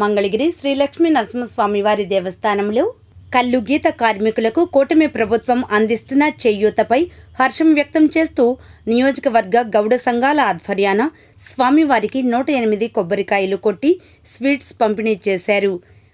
మంగళగిరి శ్రీ లక్ష్మీ నరసింహస్వామి వారి దేవస్థానంలో కల్లు గీత కార్మికులకు కూటమి ప్రభుత్వం అందిస్తున్న చేయూతపై హర్షం వ్యక్తం చేస్తూ నియోజకవర్గ గౌడ సంఘాల ఆధ్వర్యాన స్వామివారికి నూట ఎనిమిది కొబ్బరికాయలు కొట్టి స్వీట్స్ పంపిణీ చేశారు.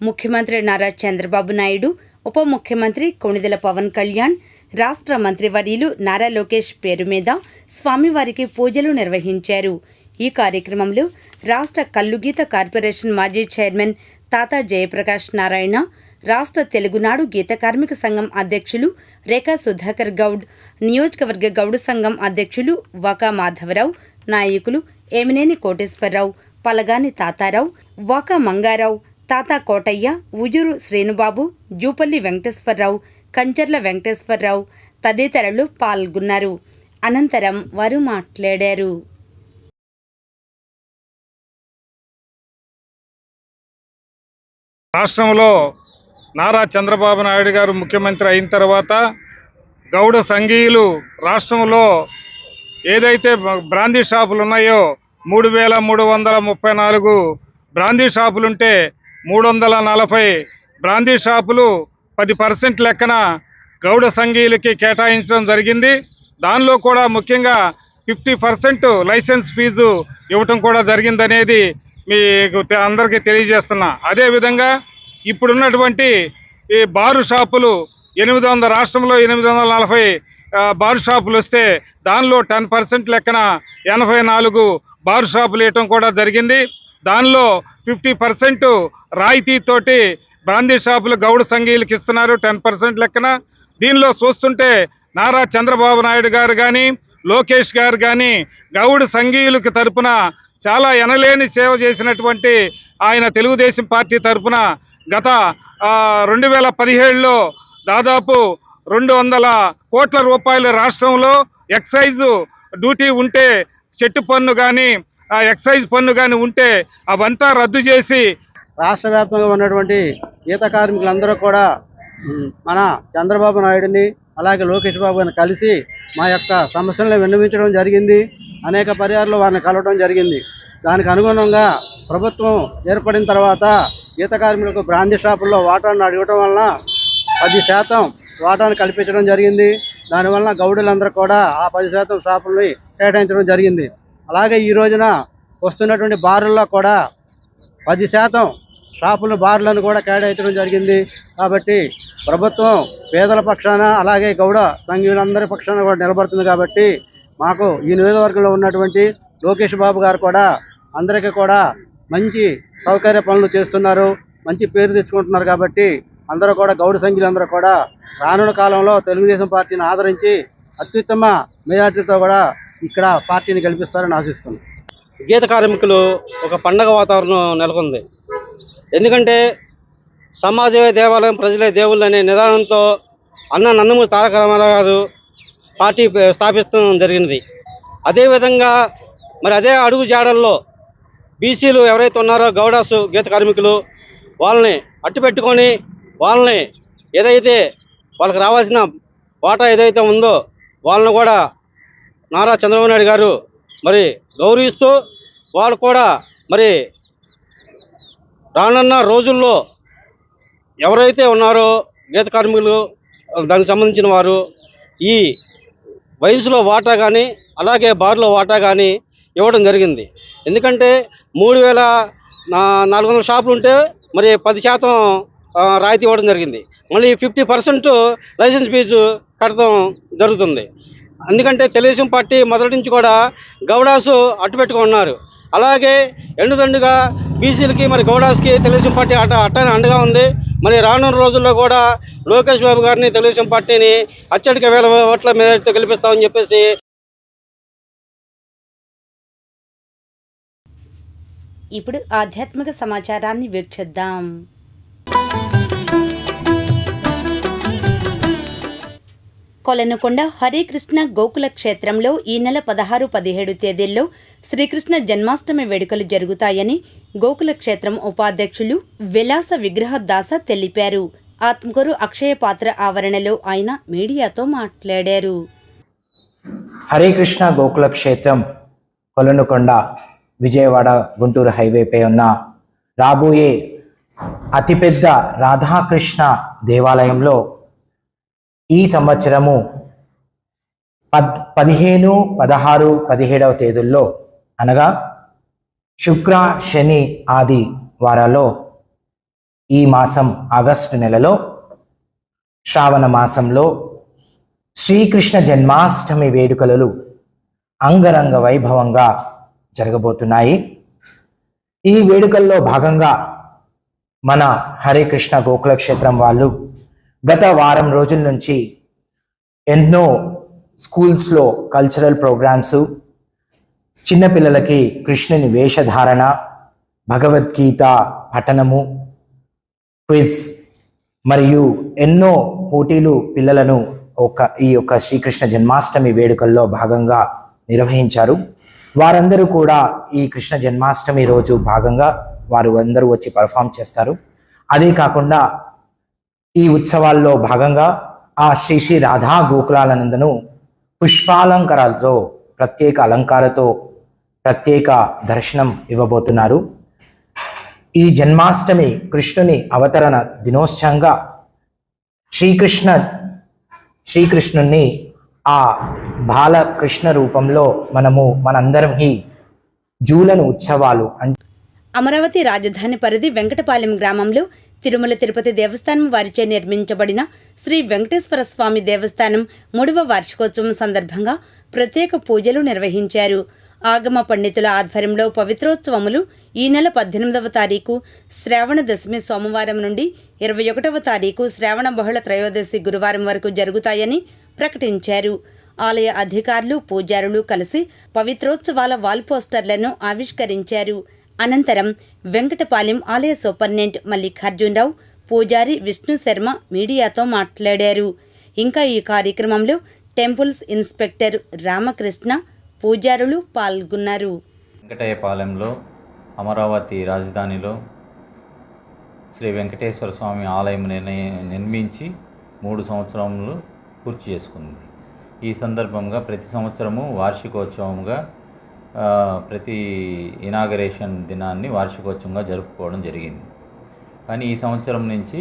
ముఖ్యమంత్రి నారా చంద్రబాబు నాయుడు ఉప ముఖ్యమంత్రి కొణిదెల పవన్ కళ్యాణ్ రాష్ట్ర మంత్రివర్యులు నారా లోకేష్ పేరు మీద స్వామివారికి పూజలు నిర్వహించారు. ఈ కార్యక్రమంలో రాష్ట్ర కల్లుగీత కార్పొరేషన్ మాజీ చైర్మన్ తాతా జయప్రకాష్ నారాయణ రాష్ట్ర తెలుగునాడు గీత కార్మిక సంఘం అధ్యక్షులు రేఖా సుధాకర్ గౌడ్ నియోజకవర్గ గౌడు సంఘం అధ్యక్షులు వాకా మాధవరావు నాయకులు ఏమినేని కోటేశ్వరరావు పలగాని తాతారావు వాకా మంగారావు తాతా కోటయ్య ఉయ్యూరు శ్రీనుబాబు జూపల్లి వెంకటేశ్వరరావు కంచర్ల వెంకటేశ్వరరావు తదితరులు పాల్గొన్నారు. అనంతరం వారు మాట్లాడారు. రాష్ట్రంలో నారా చంద్రబాబు నాయుడు గారు ముఖ్యమంత్రి అయిన తర్వాత గౌడ సంఘీయులు రాష్ట్రంలో ఏదైతే బ్రాందీ షాపులు ఉన్నాయో మూడు వేల మూడు వందల ముప్పై నాలుగు బ్రాందీ షాపులుంటే మూడు వందల నలభై బ్రాందీ షాపులు పది పర్సెంట్ లెక్కన గౌడ సంఘీయులకి కేటాయించడం జరిగింది. దానిలో కూడా ముఖ్యంగా ఫిఫ్టీ పర్సెంట్ లైసెన్స్ ఫీజు ఇవ్వటం కూడా జరిగిందనేది మీకు తె- అందరికీ తెలియజేస్తున్నా. అదేవిధంగా ఇప్పుడున్నటువంటి ఈ బారు షాపులు ఎనిమిది వందల రాష్ట్రంలో ఎనిమిది వందల నలభై బారు షాపులు వస్తే దానిలో టెన్ పర్సెంట్ లెక్కన ఎనభై నాలుగు బారు షాపులు వేయటం కూడా జరిగింది. దానిలో ఫిఫ్టీ పర్సెంట్ రాయితీతోటి బ్రాందీ షాపులు గౌడ సంఘీయులకు ఇస్తున్నారు టెన్ పర్సెంట్ లెక్కన. దీనిలో చూస్తుంటే నారా చంద్రబాబు నాయుడు గారు కానీ లోకేష్ గారు కానీ గౌడ్ సంఘీయులకు తరపున చాలా ఎనలేని సేవ చేసినటువంటి ఆయన తెలుగుదేశం పార్టీ తరపున గత రెండు వేల పదిహేడులో దాదాపు రెండు వందల కోట్ల రూపాయలు రాష్ట్రంలో ఎక్సైజ్ డ్యూటీ ఉంటే చెట్టు పన్ను కానీ ఎక్సైజ్ పన్ను కానీ ఉంటే అవంతా రద్దు చేసి రాష్ట్ర వ్యాప్తంగా ఉన్నటువంటి ఈత కార్మికులందరూ కూడా మన చంద్రబాబు నాయుడిని అలాగే లోకేష్ బాబు గారిని కలిసి మా యొక్క సమస్యలను విన్నవించడం జరిగింది. అనేక పర్యాలు వారిని కలవడం జరిగింది. దానికి అనుగుణంగా ప్రభుత్వం ఏర్పడిన తర్వాత ఈత కార్మికులకు బ్రాందీ షాపుల్లో వాటాను అడగటం వలన పది శాతం వాటాను కల్పించడం జరిగింది. దానివల్ల గౌడులందరూ కూడా ఆ పది శాతం షాపుల్ని కేటాయించడం జరిగింది. అలాగే ఈ రోజున వస్తున్నటువంటి బారుల్లో కూడా పది శాతం షాపులు బార్లను కూడా కేటాయించడం జరిగింది. కాబట్టి ప్రభుత్వం పేదల పక్షాన అలాగే గౌడ సంఘీయులందరి పక్షాన కూడా నిలబడుతుంది కాబట్టి మాకు ఈ నియోజకవర్గంలో ఉన్నటువంటి లోకేష్ బాబు గారు కూడా అందరికీ కూడా మంచి సౌకర్య పనులు చేస్తున్నారు మంచి పేరు తెచ్చుకుంటున్నారు కాబట్టి అందరూ కూడా గౌడ అందరూ కూడా రానున్న కాలంలో తెలుగుదేశం పార్టీని ఆదరించి అత్యుత్తమ మెజార్టీతో కూడా ఇక్కడ పార్టీని గెలిపిస్తారని ఆశిస్తున్నాం. గీత కార్మికులు ఒక పండగ వాతావరణం నెలకొంది. ఎందుకంటే సమాజమే దేవాలయం ప్రజలే దేవుళ్ళు అనే నిదానంతో అన్న నందమూరి తారక రామారావు గారు పార్టీ స్థాపించడం జరిగినది. అదేవిధంగా మరి అదే అడుగు జాడల్లో బీసీలు ఎవరైతే ఉన్నారో గౌడాసు గీత కార్మికులు వాళ్ళని అట్టుపెట్టుకొని వాళ్ళని ఏదైతే వాళ్ళకి రావాల్సిన వాటా ఏదైతే ఉందో వాళ్ళని కూడా నారా చంద్రబాబు నాయుడు గారు మరి గౌరవిస్తూ వాళ్ళు కూడా మరి రానున్న రోజుల్లో ఎవరైతే ఉన్నారో గీత కార్మికులు దానికి సంబంధించిన వారు ఈ వయసులో వాటా కానీ అలాగే బార్లో వాటా కానీ ఇవ్వడం జరిగింది. ఎందుకంటే మూడు వేల నా- నాలుగు వందల షాపులు ఉంటే మరి పది శాతం రాయితీ ఇవ్వడం జరిగింది. మళ్ళీ ఫిఫ్టీ పర్సెంట్ లైసెన్స్ ఫీజు కట్టడం జరుగుతుంది. ఎందుకంటే తెలుగుదేశం పార్టీ మొదటి నుంచి కూడా గౌడాసు అట్టుపెట్టుకున్నారు అలాగే ఎండుదండుగా బీసీలకి మరి గౌడాస్కి తెలుగుదేశం పార్టీ అట్ట అట్టనే అండగా ఉంది. మరి రానున్న రోజుల్లో కూడా లోకేష్ బాబు గారిని తెలుగుదేశం పార్టీని అత్యధిక వేల ఓట్ల మీద గెలిపిస్తామని చెప్పేసి ఇప్పుడు ఆధ్యాత్మిక సమాచారాన్ని వీక్షిద్దాం. కొలనుకొండ హరికృష్ణ గోకుల క్షేత్రంలో ఈ నెల పదహారు పదిహేడు తేదీల్లో శ్రీకృష్ణ జన్మాష్టమి వేడుకలు జరుగుతాయని గోకుల క్షేత్రం ఉపాధ్యక్షులు విలాస విగ్రహ దాస తెలిపారు. ఆత్మకూరు అక్షయ పాత్ర ఆవరణలో ఆయన మీడియాతో మాట్లాడారు. హరే కృష్ణ గోకుల క్షేత్రం కొలనుకొండ విజయవాడ గుంటూరు హైవేపై ఉన్న రాబోయే అతిపెద్ద రాధాకృష్ణ దేవాలయంలో ఈ సంవత్సరము పద్ పదిహేను పదహారు పదిహేడవ తేదీల్లో అనగా శుక్ర శని ఆది వారాల్లో ఈ మాసం ఆగస్టు నెలలో శ్రావణ మాసంలో శ్రీకృష్ణ జన్మాష్టమి వేడుకలు అంగరంగ వైభవంగా జరగబోతున్నాయి. ఈ వేడుకల్లో భాగంగా మన హరే కృష్ణ గోకుల క్షేత్రం వాళ్ళు గత వారం రోజుల నుంచి ఎన్నో స్కూల్స్లో కల్చరల్ ప్రోగ్రామ్స్ చిన్నపిల్లలకి కృష్ణుని వేషధారణ భగవద్గీత పఠనము క్విజ్ మరియు ఎన్నో పోటీలు పిల్లలను ఒక ఈ యొక్క శ్రీకృష్ణ జన్మాష్టమి వేడుకల్లో భాగంగా నిర్వహించారు. వారందరూ కూడా ఈ కృష్ణ జన్మాష్టమి రోజు భాగంగా వారు అందరూ వచ్చి పర్ఫామ్ చేస్తారు. అదే కాకుండా ఈ ఉత్సవాల్లో భాగంగా ఆ శ్రీ శ్రీ రాధా గోకులానందను పుష్పాలంకారాలతో ప్రత్యేక అలంకారతో ప్రత్యేక దర్శనం ఇవ్వబోతున్నారు. ఈ జన్మాష్టమి కృష్ణుని అవతరణ దినోత్సవంగా శ్రీకృష్ణ శ్రీకృష్ణుణ్ణి ఆ బాలకృష్ణ రూపంలో మనము మనందరం ఈ జూలను ఉత్సవాలు అంటే అమరావతి రాజధాని పరిధి వెంకటపాలెం గ్రామంలో తిరుమల తిరుపతి దేవస్థానం వారిచే నిర్మించబడిన శ్రీ వెంకటేశ్వర స్వామి దేవస్థానం మూడవ వార్షికోత్సవం సందర్భంగా ప్రత్యేక పూజలు నిర్వహించారు. ఆగమ పండితుల ఆధ్వర్యంలో పవిత్రోత్సవములు ఈ నెల పద్దెనిమిదవ తారీఖు శ్రావణ దశమి సోమవారం నుండి ఇరవై ఒకటవ తారీఖు శ్రావణ బహుళ త్రయోదశి గురువారం వరకు జరుగుతాయని ప్రకటించారు. ఆలయ అధికారులు పూజారులు కలిసి పవిత్రోత్సవాల వాల్ పోస్టర్లను ఆవిష్కరించారు. అనంతరం వెంకటపాలెం ఆలయ సూపరింటెండెంట్ మల్లికార్జునరావు పూజారి విష్ణు శర్మ మీడియాతో మాట్లాడారు. ఇంకా ఈ కార్యక్రమంలో టెంపుల్స్ ఇన్స్పెక్టర్ రామకృష్ణ పూజారులు పాల్గొన్నారు. వెంకటయ్యపాలెంలో అమరావతి రాజధానిలో శ్రీ వెంకటేశ్వర స్వామి ఆలయం నిర్ణయ నిర్మించి మూడు సంవత్సరములు పూర్తి చేసుకుంది. ఈ సందర్భంగా ప్రతి సంవత్సరము వార్షికోత్సవంగా ప్రతి ఇనాగరేషన్ దినాన్ని వార్షికోత్సవంగా జరుపుకోవడం జరిగింది. కానీ ఈ సంవత్సరం నుంచి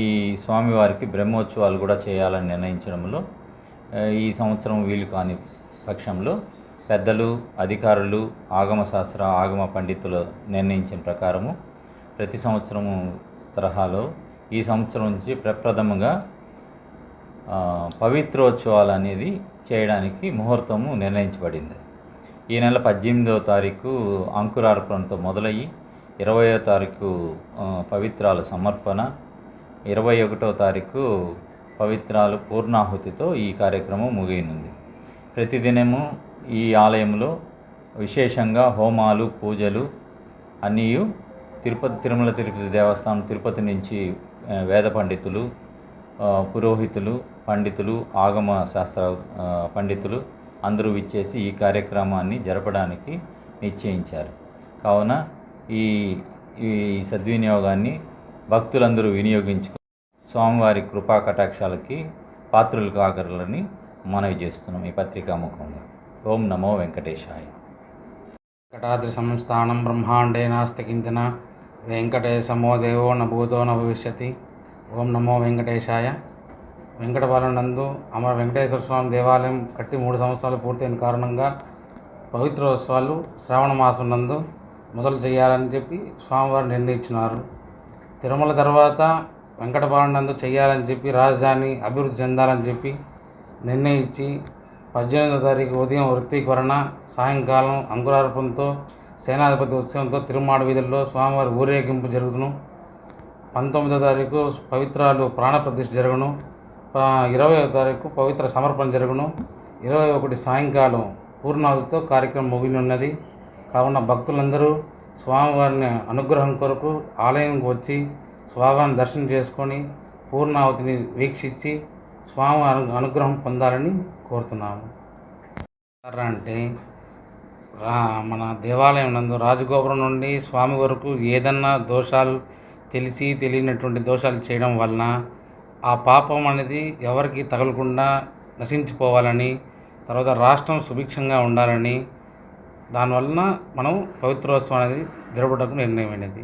ఈ స్వామివారికి బ్రహ్మోత్సవాలు కూడా చేయాలని నిర్ణయించడంలో ఈ సంవత్సరం వీలు కాని పక్షంలో పెద్దలు అధికారులు ఆగమ శాస్త్ర ఆగమ పండితులు నిర్ణయించిన ప్రకారము ప్రతి సంవత్సరము తరహాలో ఈ సంవత్సరం నుంచి ప్రప్రథమంగా పవిత్రోత్సవాలు అనేది చేయడానికి ముహూర్తము నిర్ణయించబడింది. ఈ నెల పద్దెనిమిదవ తారీఖు అంకురార్పణతో మొదలయ్యి ఇరవయో తారీఖు పవిత్రాల సమర్పణ. ఇరవై ఒకటో తారీఖు పవిత్రాలు పూర్ణాహుతితో ఈ కార్యక్రమం ముగియనుంది. ప్రతిదినము ఈ ఆలయంలో విశేషంగా హోమాలు పూజలు అన్నీ తిరుపతి తిరుమల తిరుపతి దేవస్థానం తిరుపతి నుంచి వేద పండితులు పురోహితులు పండితులు ఆగమ శాస్త్ర పండితులు అందరూ విచ్చేసి ఈ కార్యక్రమాన్ని జరపడానికి నిశ్చయించారు. కావున ఈ ఈ సద్వినియోగాన్ని భక్తులందరూ వినియోగించుకు స్వామివారి కృపా కటాక్షాలకి పాత్రులు కాగలరని మనవి చేస్తున్నాం ఈ పత్రికా ముఖంగా ఓం నమో వెంకటేశాయ. వెంకటాద్రి సంస్థానం బ్రహ్మాండే నాస్తి కించన వెంకటేశమో దేవో న భూతో భవిష్యతి ఓం నమో వెంకటేశాయ. వెంకటపాలెం నందు అమర వెంకటేశ్వర స్వామి దేవాలయం కట్టి మూడు సంవత్సరాలు పూర్తయిన కారణంగా పవిత్రోత్సవాలు శ్రావణ మాసం నందు మొదలు చేయాలని చెప్పి స్వామివారు నిర్ణయించినారు. తిరుమల తర్వాత వెంకటపాలెం నందు చేయాలని చెప్పి రాజధాని అభివృద్ధి చెందాలని చెప్పి నిర్ణయించి పద్దెనిమిదో తారీఖు ఉదయం వృత్తికరణ సాయంకాలం అంకురార్పణతో సేనాధిపతి ఉత్సవంతో తిరుమాడ వీధుల్లో స్వామివారి ఊరేగింపు జరుగుతును పంతొమ్మిదో తారీఖు పవిత్రాలు ప్రాణప్రతిష్ఠ జరుగును. ఇరవై తారీఖు పవిత్ర సమర్పణ జరుగును. ఇరవై ఒకటి సాయంకాలం పూర్ణాహుతితో కార్యక్రమం ముగినున్నది. కావున భక్తులందరూ స్వామివారిని అనుగ్రహం కొరకు ఆలయంకి వచ్చి స్వామివారిని దర్శనం చేసుకొని పూర్ణాహుతిని వీక్షించి స్వామి అను అనుగ్రహం పొందాలని కోరుతున్నాము. అంటే రా మన దేవాలయం నందు రాజగోపురం నుండి స్వామి వరకు ఏదన్నా దోషాలు తెలిసి తెలియనటువంటి దోషాలు చేయడం వలన ఆ పాపం అనేది ఎవరికి తగలకుండా నశించిపోవాలని తర్వాత రాష్ట్రం సుభిక్షంగా ఉండాలని దానివలన మనం పవిత్రోత్సవం అనేది జరుపుటకు నిర్ణయమైనది.